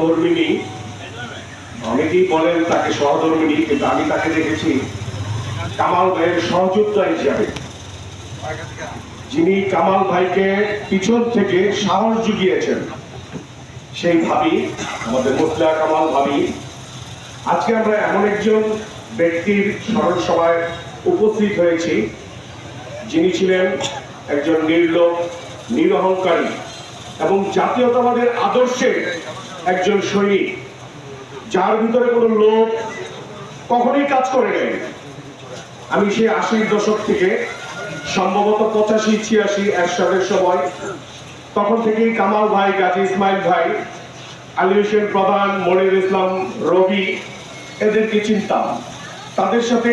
সহধর্মিনী। অনেকেই বলেন তাকে সহধর্মিনী, কিন্তু আমি তাকে দেখেছি কামাল ভাইয়ের সহযোদ্ধা হিসাবে। যিনি কামাল ভাইকে পিছন থেকে সাহস জুগিয়েছেন, সেই ভাবি, আমাদের মুসলিয়া কামাল ভাবি, আজকে আমরা এমন একজন ব্যক্তির স্মরণ সভায় উপস্থিত হয়েছি, যিনি ছিলেন একজন নির্লোভ, নিরহংকারী এবং জাতীয়তাবাদের আদর্শে একজন সৈনিক যার ভিতরে কোনো লোক কখনোই কাজ করে নেই। আমি সেই আশির দশক থেকে সম্ভবত পঁচাশি, ছিয়াশি এরশাদের সময় তখন থেকেই কামাল ভাই, গাজী ইসমাইল ভাই, আলী হোসেন প্রধান, মনির ইসলাম, রবি, এদেরকে চিনতাম। তাদের সাথে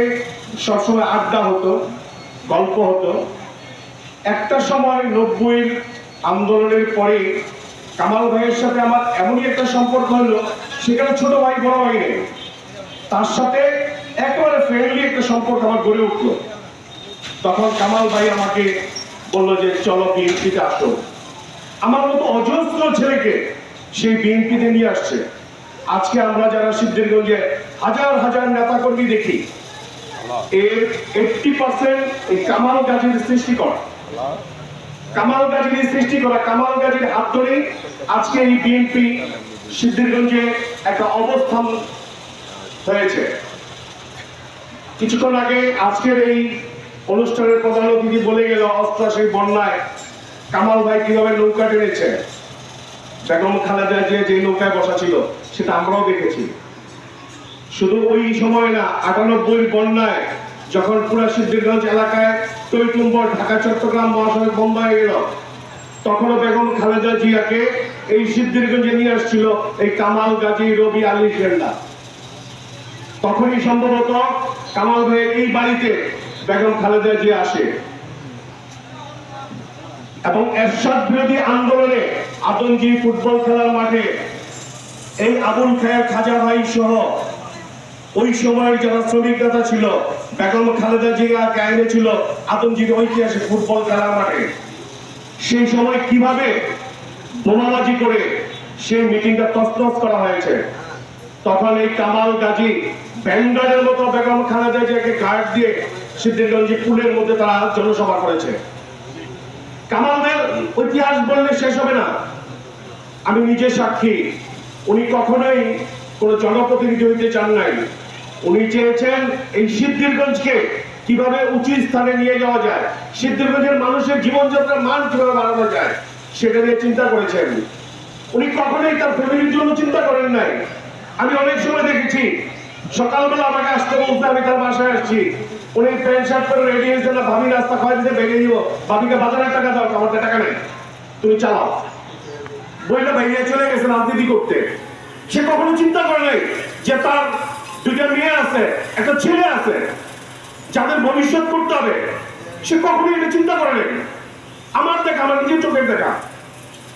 সবসময় আড্ডা হতো, গল্প হতো। একটা সময় নব্বইয়ের আন্দোলনের পরে কামাল ভাইয়ের সাথে আমার এমনই একটা সম্পর্ক হলো সেখানে ছোট ভাই বড় ভাই নেই। তার সাথে একেবারে ফ্রেন্ডলি একটা সম্পর্ক আমার গড়ে উঠল। তখন কামাল ভাই আমাকে বলল যে চলো বিএনপিতে আসো। আমার মতো অজস্র ছেলেকে সেই বিএনপিতে নিয়ে আসছে। আজকে আমরা যারা সিদ্ধিরগঞ্জে হাজার হাজার নেতাকর্মী দেখি এর এইটটি পার্সেন্ট এই কামাল গাজীর সৃষ্টি করা কামাল গাজীর সৃষ্টি করা কামাল গাজীর হাত ধরেই আজকে এই বিএনপি সিদ্ধিরগঞ্জে একটা অবস্থান হয়েছে। কিছুক্ষণ আগে আজকের এই অনুষ্ঠানের প্রধান অতিথি বলে গেল অস্ত্রাসের বন্যায় কামাল ভাই কীভাবে নৌকা টেনেছে? বেগম খালেদা যে যে নৌকায় বসা ছিল, সেটা আমরাও দেখেছি। শুধু ওই সময় না আটানব্বই বন্যায় যখন পুরা সিদ্ধিরগঞ্জ এলাকায় টৈটুম্বর ঢাকা, চট্টগ্রাম, মহাসড়ক বন্ধ হয়ে গেল তখনও বেগম খালেদা জিয়াকে এই সিদ্ধিরগঞ্জে নিয়ে আসছিল এই কামাল গাজী রবি আলী ফেন্ডা তখনই সম্ভবত কামাল ভাইয়ের এই বাড়িতে বেগম খালেদা জিয়া আসে। এবং এরশাদ বিরোধী আন্দোলনে আতঙ্কি ফুটবল খেলার মাঠে এই আবুল খায়ের খাজা ভাই সহ ওই সময়ের যারা শ্রমিক নেতা ছিল, বেগম খালেদা জিয়া গায়নে ছিল, আতঙ্কিত ঐতিহাসিক ফুটবল খেলার মাঠে। সেই সময় কীভাবে বোমাবাজি করে সেই মিটিংটা তছনছ করা হয়েছে? তখন এই কামাল গাজী ব্যান্ডারের মতো বেগম খালেদা জিয়াকে গার্ড দিয়ে সিদ্ধিরগঞ্জি পুলের মধ্যে তারা জনসভা করেছে। কামালদের ইতিহাস বললে শেষ হবে না। আমি নিজে সাক্ষী, উনি কখনোই কোন জনপ্রতিনিধি হইতে চান নাই। উনি চেয়েছেন এই সিদ্ধিরগঞ্জকে কীভাবে উচিত স্থানে নিয়ে যাওয়া যায়, সিদ্ধিরগঞ্জের মানুষের জীবনযাত্রার মান কীভাবে বাড়ানো যায়, সেটা নিয়ে চিন্তা করেছেন। উনি কখনোই তার ফ্যামিলির জন্য চিন্তা করেন নাই। আমি অনেক সময় দেখেছি, সকালবেলা আমাকে আসতে বলতে আমি তার বাসায় আসছি। উনি প্যান্ট, শার্ট করে রেডি হয়েছে, না ভাবি রাস্তা খাওয়াই দিতে বেরিয়ে দিব, ভাবিকে বাজারের টাকা দাও, আমার টাকা নেই। তুমি চালাও। বইটা বাইরে চলে গেছে রাজনীতি করতে। সে কখনো চিন্তা করে নাই যে তার দুইটা মেয়ে আছে, একটা ছেলে আছে। যাদের ভবিষ্যৎ করতে হবে, সে কখনোই এটা চিন্তা করে নাই। আমার দেখা, আমার নিজের চোখের দেখা।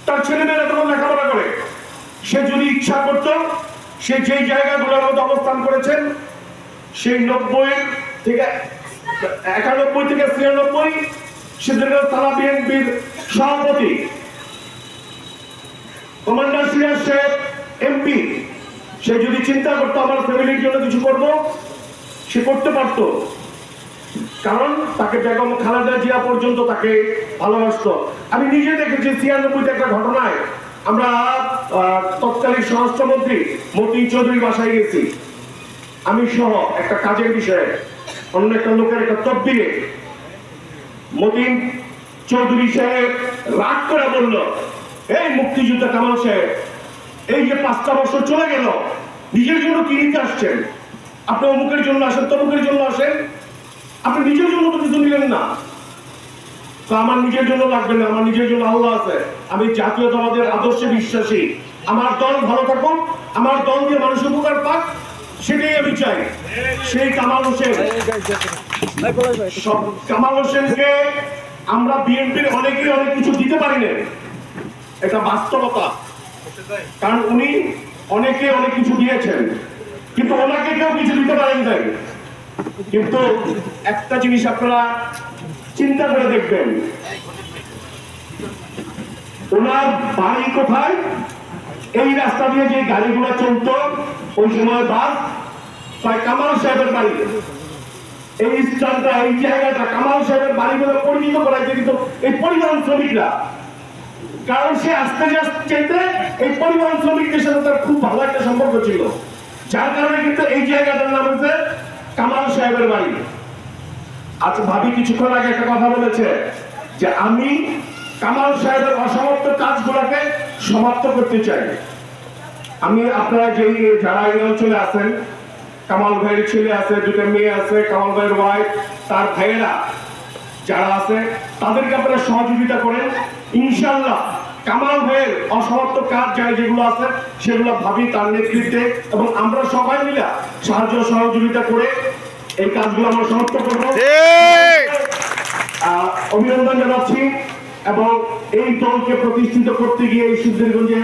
তার ছেলে মেয়েরা তখন লেখাপড়া করে। সে যদি ইচ্ছা করত, সে যেই জায়গাগুলোর মধ্যে অবস্থান করেছেন, সেই নব্বই থেকে একানব্বই থেকে ছিয়ানব্বই সিদ্ধিরগঞ্জ তারা বিএনপির সভাপতি। কমান্ডার সিরাজ এমপি সে যদি চিন্তা করতো, আমার ফ্যামিলির জন্য কিছু করব, সে করতে পারত। কারণ তাকে বেগম খালেদা জিয়া পর্যন্ত তাকে ভালোবাসতো। আমি নিজে দেখেছি ছিয়ানব্বইতে একটা ঘটনায় আমরা তৎকালীন স্বরাষ্ট্রমন্ত্রী মতিন চৌধুরীর বাসায় গেছি। আমি সহ একটা কাজের বিষয়ে অন্য একটা লোকের একটা তবদিলে মতিন চৌধুরী সাহেব রাগ করে বলল, এই মুক্তিযুদ্ধ কামাল সাহেব এই যে পাঁচটা বছর চলে গেল, নিজের জন্য কি নিতে আসছেন? আপনি অমুকের জন্য আসেন, তমুকের জন্য আসেন। আপনি নিজের জন্য তো কিছু নিলেন না। তো আমার নিজের জন্য লাগবে না, আমার নিজের জন্য আল্লাহ আছে। আমি জাতীয়তাবাদের আদর্শে বিশ্বাসী। আমার দল ভালো থাকুক, আমার দল দিয়ে মানুষ উপকার পাক, সেটাই আমি চাই। সেই কামাল হোসেন। কামাল হোসেনকে আমরা বিএনপির অনেকেই অনেক কিছু দিতে পারি না এটা বাস্তবতা। কারণ উনি অনেকে অনেক কিছু দিয়েছেন। কিন্তু ওনাকে কেউ কিছু দিতে পারেন নাই কিন্তু একটা জিনিস আপনারা চিন্তা করে দেখবেন। ওনার বাড়ি কোথায়? এই রাস্তা দিয়ে যে গাড়িগুলো চলতো, ওই সময় বাস তাই কামাল সাহেবের বাড়ি। এই স্থানটা, এই জায়গাটা কামাল সাহেবের বাড়িগুলো পরিচিত করাইছে কিন্তু এই পরিবহন শ্রমিকরা। কারণ সে আসতে চাইতে এই পরিবহন শ্রমিকদের সাথে তার খুব ভালো একটা সম্পর্ক ছিল। যার কারণে কিন্তু এই জায়গাটার নাম হচ্ছে কামাল সাহেবের বাড়ি। আচ্ছা ভাবি কিছুক্ষণ আগে একটা কথা বলেছে যে আমি কামাল সাহেবের অসমাপ্ত কাজগুলোকে সমাপ্ত করতে চাই। আমি আপনারা যে যারা এই অঞ্চলে আছেন, কামাল ভাইয়ের ছেলে আছে দুটো মেয়ে আছে, কামাল ভাইয়ের ওয়াইফ তার ভাইয়েরা যারা আছে, তাদেরকে আপনারা সহযোগিতা করেন। ইনশাল্লাহ কামাল ভাইয়ের অসমাপ্ত কাজ যারা যেগুলো আছে সেগুলো ভাবি তার নেতৃত্বে এবং আমরা সবাই মিলে সাহায্য সহযোগিতা করে এই কাজগুলো আমরা সমাপ্ত করব। অভিনন্দন জানাচ্ছি এবং এই দলকে প্রতিষ্ঠিত করতে গিয়ে এই সিদ্ধিরগঞ্জে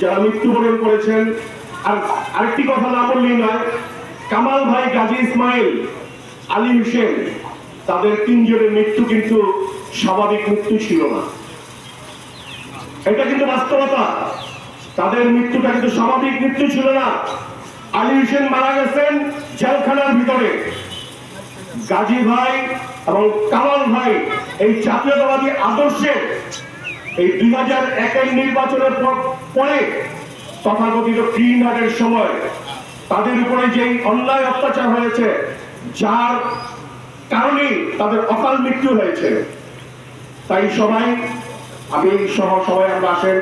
যারা মৃত্যুবরণ করেছেন আর আরেকটি কথা না বললেই নয় কামাল ভাই গাজী ইসমাইল আলী হোসেন তাদের তিনজনের মৃত্যু কিন্তু স্বাভাবিক মৃত্যু ছিল না। এটা কিন্তু বাস্তবতা। তাদের মৃত্যুটা কিন্তু স্বাভাবিক মৃত্যু ছিল না। আলী হোসেন মারা গেছেন জেলখানার ভিতরে। গাজী ভাই এবং কামাল ভাই এই জাতীয়তাবাদী আদর্শে এই দুই হাজার একের নির্বাচনের পর- তথাকথিত গ্রিন হার্টের সময় তাদের উপরে যেই অন্যায় অত্যাচার হয়েছে, যার কারণে তাদের অকাল মৃত্যু হয়েছে। তাই সবাই আমি সহ সবাই আমরা আসেন।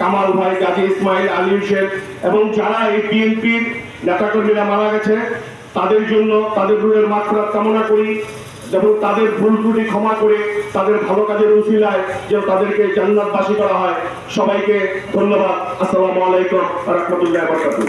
কামাল ভাই, গাজী ইসমাইল, আলী হোসেন এবং যারা এই বিএনপির নেতাকর্মীরা মারা গেছে, তাদের জন্য তাদের রুহের মাত্রা কামনা করি এবং তাদের ভুল ত্রুটি ক্ষমা করে তাদের ভালো কাজের উচিলায় যেন তাদেরকে জান্নাতবাসী করা হয়। সবাইকে ধন্যবাদ। আসসালামু আলাইকুম রহমতুল্লাহ বরকাতুহ।